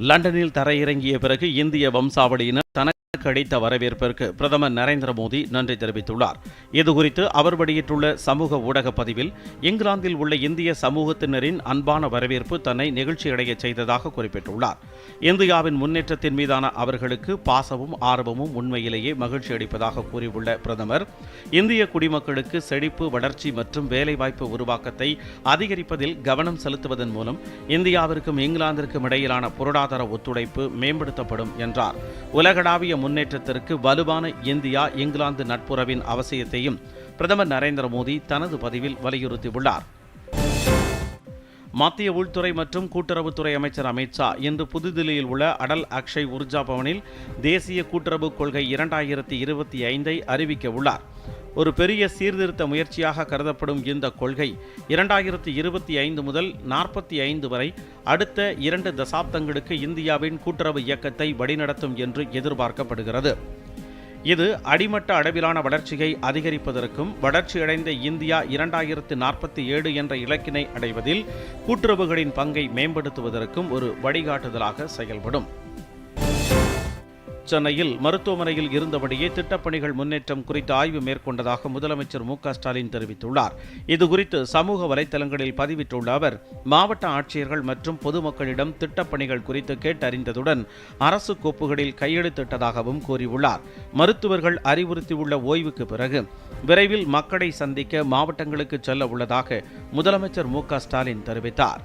லண்டனில் தரையிறங்கிய பிறகு இந்திய வம்சாவளியினர் தனக்கு அளித்த வரவேற்பிற்கு பிரதமர் நரேந்திர மோடி நன்றி தெரிவித்துள்ளார். இதுகுறித்து அவர் வெளியிட்டுள்ள சமூக ஊடக பதிவில் இங்கிலாந்தில் உள்ள இந்திய சமூகத்தினரின் அன்பான வரவேற்பு தன்னை நிகழ்ச்சியடைய செய்ததாக குறிப்பிட்டுள்ளார். இந்தியாவின் முன்னேற்றத்தின் மீதான அவர்களுக்கு பாசமும் ஆர்வமும் உண்மையிலேயே மகிழ்ச்சி அளிப்பதாக கூறியுள்ள பிரதமர் இந்திய குடிமக்களுக்கு செழிப்பு வளர்ச்சி மற்றும் வேலைவாய்ப்பு உருவாக்கத்தை அதிகரிப்பதில் கவனம் செலுத்துவதன் மூலம் இந்தியாவிற்கும் இங்கிலாந்திற்கும் இடையிலான பொருளாதார ஒத்துழைப்பு மேம்படுத்தப்படும் என்றார். உலகளாவிய முன்னேற்றத்திற்கு வலுவான இந்தியா இங்கிலாந்து நட்புறவின் அவசியத்தையும் பிரதமர் நரேந்திர மோடி தனது பதிவில் வலியுறுத்தியுள்ளார். மத்திய உள்துறை மற்றும் கூட்டுறவுத்துறை அமைச்சர் அமித் ஷா இன்று புதுதில்லியில் உள்ள அடல் அக்ஷய் உர்ஜா பவனில் தேசிய கூட்டுறவு கொள்கை இரண்டாயிரத்தி இருபத்தி ஐந்தை அறிவிக்க உள்ளார். ஒரு பெரிய சீர்திருத்த முயற்சியாக கருதப்படும் இந்த கொள்கை இரண்டாயிரத்தி இருபத்தி ஐந்து முதல் நாற்பத்தி ஐந்து வரை அடுத்த இரண்டு தசாப்தங்களுக்கு இந்தியாவின் கூட்டுறவு இயக்கத்தை வழிநடத்தும் என்று எதிர்பார்க்கப்படுகிறது. இது அடிமட்ட அளவிலான வளர்ச்சியை அதிகரிப்பதற்கும் வளர்ச்சியடைந்த இந்தியா இரண்டாயிரத்து நாற்பத்தி ஏழு என்ற இலக்கினை அடைவதில் கூட்டுறவுகளின் பங்கை மேம்படுத்துவதற்கும் ஒரு வழிகாட்டுதலாக செயல்படும். சென்னையில் மருத்துவமனையில் இருந்தபடியே திட்டப்பணிகள் முன்னேற்றம் குறித்து ஆய்வு மேற்கொண்டதாக முதலமைச்சர் மு க ஸ்டாலின் தெரிவித்துள்ளார். இதுகுறித்து சமூக வலைதளங்களில் பதிவிட்டுள்ள அவர் மாவட்ட ஆட்சியர்கள் மற்றும் பொதுமக்களிடம் திட்டப்பணிகள் குறித்து கேட்டறிந்ததுடன் அரசு கோப்புகளில் கையெழுத்திட்டதாகவும் கூறியுள்ளார். மருத்துவர்கள் அறிவுறுத்தியுள்ள ஓய்வுக்கு பிறகு விரைவில் மக்களை சந்திக்க மாவட்டங்களுக்கு செல்ல உள்ளதாக முதலமைச்சர் மு க ஸ்டாலின் தெரிவித்தார்.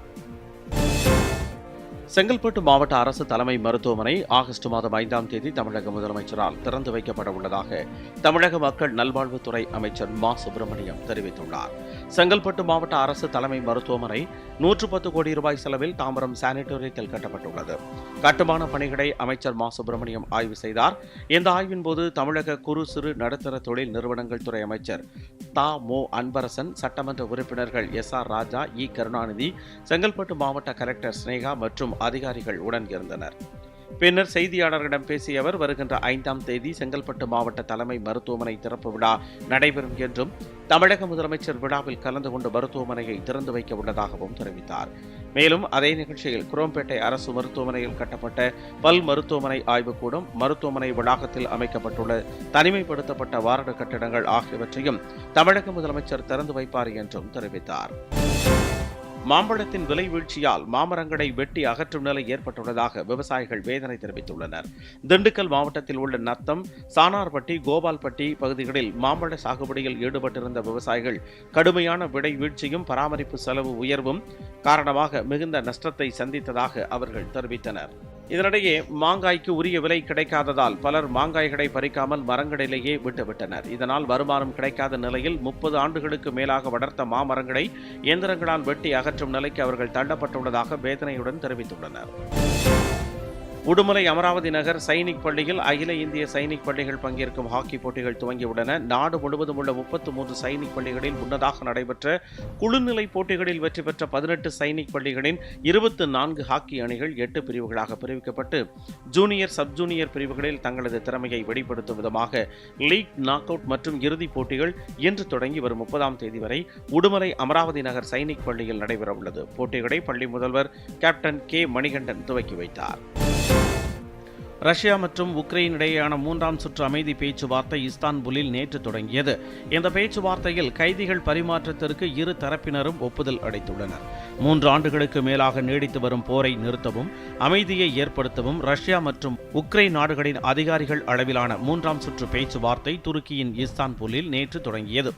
செங்கல்பட்டு மாவட்ட அரசு தலைமை மருத்துவமனை ஆகஸ்ட் மாதம் ஐந்தாம் தேதி தமிழக முதலமைச்சரால் திறந்து வைக்கப்பட உள்ளதாக தமிழக மக்கள் நல்வாழ்வுத்துறை அமைச்சர் மா. சுப்பிரமணியம் தெரிவித்துள்ளார். செங்கல்பட்டு மாவட்ட அரசு தலைமை மருத்துவமனை நூற்று பத்து கோடி ரூபாய் செலவில் தாம்பரம் சானிட்டோரியத்தில் கட்டப்பட்டுள்ளது. கட்டுமான பணிகளை அமைச்சர் மா. சுப்பிரமணியம் ஆய்வு செய்தார். இந்த ஆய்வின் போது தமிழக குறு சிறு நடுத்தர தொழில் நிறுவனங்கள் துறை அமைச்சர் தா மோ. அன்பரசன் சட்டமன்ற உறுப்பினர்கள் எஸ். ஆர். ராஜா இ. கருணாநிதி செங்கல்பட்டு மாவட்ட கலெக்டர் ஸ்னேகா மற்றும் அதிகாரிகள் உடன் இருந்தனர். பின்னர் செய்தியாளர்களிடம் பேசிய அவர் வருகின்ற ஐந்தாம் தேதி செங்கல்பட்டு மாவட்ட தலைமை மருத்துவமனை திறப்பு விழா நடைபெறும் என்றும் தமிழக முதலமைச்சர் விழாவில் கலந்து கொண்டு மருத்துவமனையை திறந்து வைக்க உள்ளதாகவும் தெரிவித்தார். மேலும் அதே நிகழ்ச்சியில் குரோம்பேட்டை அரசு மருத்துவமனையில் கட்டப்பட்ட பல் மருத்துவமனை ஆய்வுக்கூடம் மருத்துவமனை வளாகத்தில் அமைக்கப்பட்டுள்ள தனிமைப்படுத்தப்பட்ட வாரடு கட்டிடங்கள் ஆகியவற்றையும் தமிழக முதலமைச்சர் திறந்து வைப்பார் என்றும் தெரிவித்தார். மாம்பழத்தின் விலை வீழ்ச்சியால் மாமரங்களை வெட்டி அகற்றும் நிலை ஏற்பட்டுள்ளதாக விவசாயிகள் வேதனை தெரிவித்துள்ளனர். திண்டுக்கல் மாவட்டத்தில் உள்ள நத்தம் சானார்பட்டி கோபால்பட்டி பகுதிகளில் மாம்பழ சாகுபடியில் ஈடுபட்டிருந்த விவசாயிகள் கடுமையான விலை வீழ்ச்சியும் பராமரிப்பு செலவு உயர்வும் காரணமாக மிகுந்த நஷ்டத்தை சந்தித்ததாக அவர்கள் தெரிவித்தனர். இதனிடையே மாங்காய்க்கு உரிய விலை கிடைக்காததால் பலர் மாங்காய்களை பறிக்காமல் மரங்களிலேயே விட்டுவிட்டனர். இதனால் வருமானம் கிடைக்காத நிலையில் முப்பது ஆண்டுகளுக்கு மேலாக வளர்த்த மாமரங்களை இயந்திரங்களால் வெட்டி அகற்றும் நிலைக்கு அவர்கள் தள்ளப்பட்டுள்ளதாக வேதனையுடன் தெரிவித்துள்ளனர். உடுமலை அமராவதி நகர் சைனிக் பள்ளியில் அகில இந்திய சைனிக் பள்ளிகள் பங்கேற்கும் ஹாக்கி போட்டிகள் துவங்கியுள்ளன. நாடு முழுவதும் உள்ள முப்பத்து மூன்று சைனிக் பள்ளிகளில் முன்னதாக நடைபெற்ற குழுநிலை போட்டிகளில் வெற்றி பெற்ற பதினெட்டு சைனிக் பள்ளிகளின் இருபத்து நான்கு ஹாக்கி அணிகள் எட்டு பிரிவுகளாக பிரிவிக்கப்பட்டு ஜூனியர் சப் ஜூனியர் பிரிவுகளில் தங்களது திறமையை வெளிப்படுத்தும் விதமாக லீக் நாக் அவுட் மற்றும் இறுதிப் போட்டிகள் இன்று தொடங்கி வரும் முப்பதாம் தேதி வரை உடுமலை அமராவதி நகர் சைனிக் பள்ளியில் நடைபெறவுள்ளது. போட்டிகளை பள்ளி முதல்வர் கேப்டன் கே மணிகண்டன் துவக்கி வைத்தார். ரஷ்யா மற்றும் உக்ரைன் இடையேயான மூன்றாம் சுற்று அமைதி பேச்சுவார்த்தை இஸ்தான்புலில் நேற்று தொடங்கியது. இந்த பேச்சுவார்த்தையில் கைதிகள் பரிமாற்றத்திற்கு இரு தரப்பினரும் ஒப்புதல் அளித்துள்ளனர். மூன்று ஆண்டுகளுக்கு மேலாக நீடித்து வரும் போரை நிறுத்தவும் அமைதியை ஏற்படுத்தவும் ரஷ்யா மற்றும் உக்ரைன் நாடுகளின் அதிகாரிகள் அளவிலான மூன்றாம் சுற்று பேச்சுவார்த்தை துருக்கியின் இஸ்தான்புலில் நேற்று தொடங்கியது.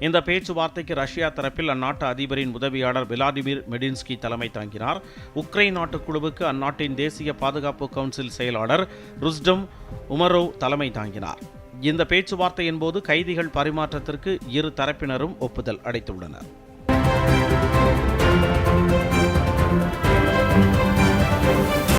இந்த பேச்சுவார்த்தைக்கு ரஷ்யா தரப்பில் அந்நாட்டு அதிபரின் உதவியாளர் விளாடிமிர் மெடின்ஸ்கி தலைமை தாங்கினார். உக்ரைன் நாட்டு குழுவுக்கு அந்நாட்டின் தேசிய பாதுகாப்பு கவுன்சில் செயலாளர் ருஸ்டம் உமரோவ் தலைமை தாங்கினார். இந்த பேச்சுவார்த்தையின் போது கைதிகள் பரிமாற்றத்திற்கு இரு தரப்பினரும் ஒப்புதல் அளித்துள்ளனர்.